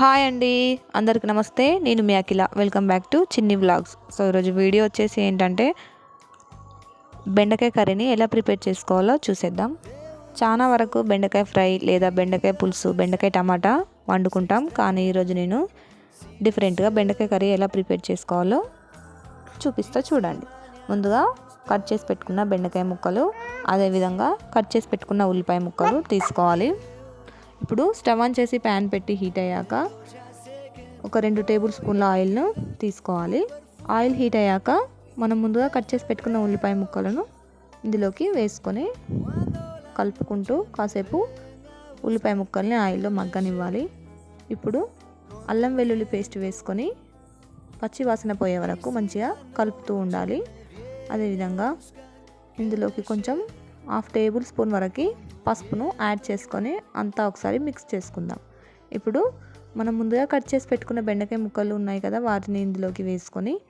Hi అండి. అందరికి నమస్తే. నేను మీ Akhila. Welcome back to Chinni vlogs so ఈరోజు వీడియో వచ్చేసి ఏంటంటే బెండకాయ కర్రీని ఎలా ప్రిపేర్ చేసుకోవాలో చూసేద్దాం. చాలా వరకు బెండకాయ ఫ్రై లేదా బెండకాయ పులుసు బెండకాయ టమాటా వండుకుంటాం. కానీ ఈరోజు నేను డిఫరెంట్గా బెండకాయ కర్రీ ఎలా ప్రిపేర్ చేసుకోవాలో చూపిస్తా చూడండి. ముందుగా కట్ చేసి పెట్టుకున్న బెండకాయ ముక్కలు అదేవిధంగా కట్ చేసి పెట్టుకున్న ఉల్లిపాయ ముక్కలు తీసుకోవాలి. ఇప్పుడు స్టవ్ ఆన్ చేసి ప్యాన్ పెట్టి హీట్ అయ్యాక ఒక రెండు టేబుల్ స్పూన్ల ఆయిల్ను తీసుకోవాలి. ఆయిల్ హీట్ అయ్యాక మనం ముందుగా కట్ చేసి పెట్టుకున్న ఉల్లిపాయ ముక్కలను ఇందులోకి వేసుకొని కలుపుకుంటూ కాసేపు ఉల్లిపాయ ముక్కల్ని ఆయిల్లో మగ్గనివ్వాలి. ఇప్పుడు అల్లం వెల్లుల్లి పేస్ట్ వేసుకొని పచ్చి వాసన పోయే వరకు మంచిగా కలుపుతూ ఉండాలి. అదేవిధంగా ఇందులోకి కొంచెం హాఫ్ టేబుల్ స్పూన్ వరకు పసుపును యాడ్ చేసుకొని అంతా ఒకసారి మిక్స్ చేసుకుందాం. ఇప్పుడు మనం ముందుగా కట్ చేసి పెట్టుకున్న బెండకాయ ముక్కలు ఉన్నాయి కదా వాటిని ఇందులోకి వేసుకొని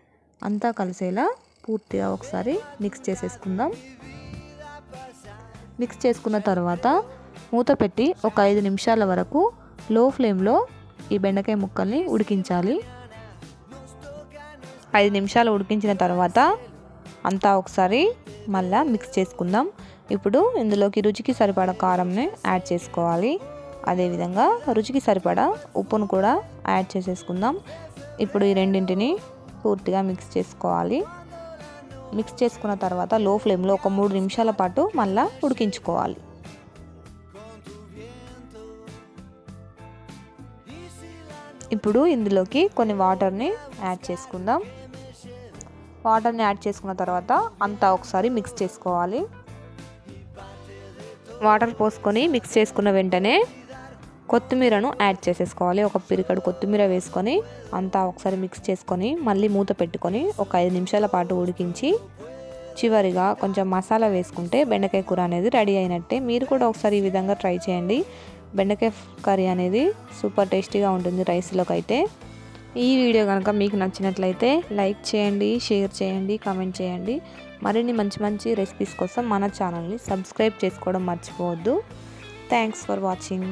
అంతా కలిసేలా పూర్తిగా ఒకసారి మిక్స్ చేసేసుకుందాం. మిక్స్ చేసుకున్న తర్వాత మూత పెట్టి ఒక ఐదు నిమిషాల వరకు లో ఫ్లేమ్లో ఈ బెండకాయ ముక్కల్ని ఉడికించాలి. ఐదు నిమిషాలు ఉడికించిన తర్వాత అంతా ఒకసారి మళ్ళా మిక్స్ చేసుకుందాం. ఇప్పుడు ఇందులోకి రుచికి సరిపడా కారంని యాడ్ చేసుకోవాలి. అదేవిధంగా రుచికి సరిపడా ఉప్పును కూడా యాడ్ చేసేసుకుందాం. ఇప్పుడు ఈ రెండింటిని పూర్తిగా మిక్స్ చేసుకోవాలి. మిక్స్ చేసుకున్న తర్వాత లో ఫ్లేమ్లో ఒక మూడు నిమిషాల పాటు మళ్ళా ఉడికించుకోవాలి. ఇప్పుడు ఇందులోకి కొన్ని వాటర్ని యాడ్ చేసుకుందాం. వాటర్ని యాడ్ చేసుకున్న తర్వాత అంతా ఒకసారి మిక్స్ చేసుకోవాలి. వాటర్ పోసుకొని మిక్స్ చేసుకున్న వెంటనే కొత్తిమీరను యాడ్ చేసేసుకోవాలి. ఒక పిరికడు కొత్తిమీర వేసుకొని అంతా ఒకసారి మిక్స్ చేసుకొని మళ్ళీ మూత పెట్టుకొని ఒక ఐదు నిమిషాల పాటు ఉడికించి చివరిగా కొంచెం మసాలా వేసుకుంటే బెండకాయ కూర అనేది రెడీ అయినట్టే. మీరు కూడా ఒకసారి ఈ విధంగా ట్రై చేయండి. బెండకాయ కర్రీ అనేది సూపర్ టేస్టీగా ఉంటుంది రైస్లోకి అయితే ఈ వీడియో కనుక మీకు నచ్చినట్లయితే లైక్ చేయండి షేర్ చేయండి కామెంట్ చేయండి. మరిన్ని మంచి మంచి రెసిపీస్ కోసం మన ఛానల్ని సబ్స్క్రైబ్ చేసుకోవడం మర్చిపోవద్దు. Thanks for watching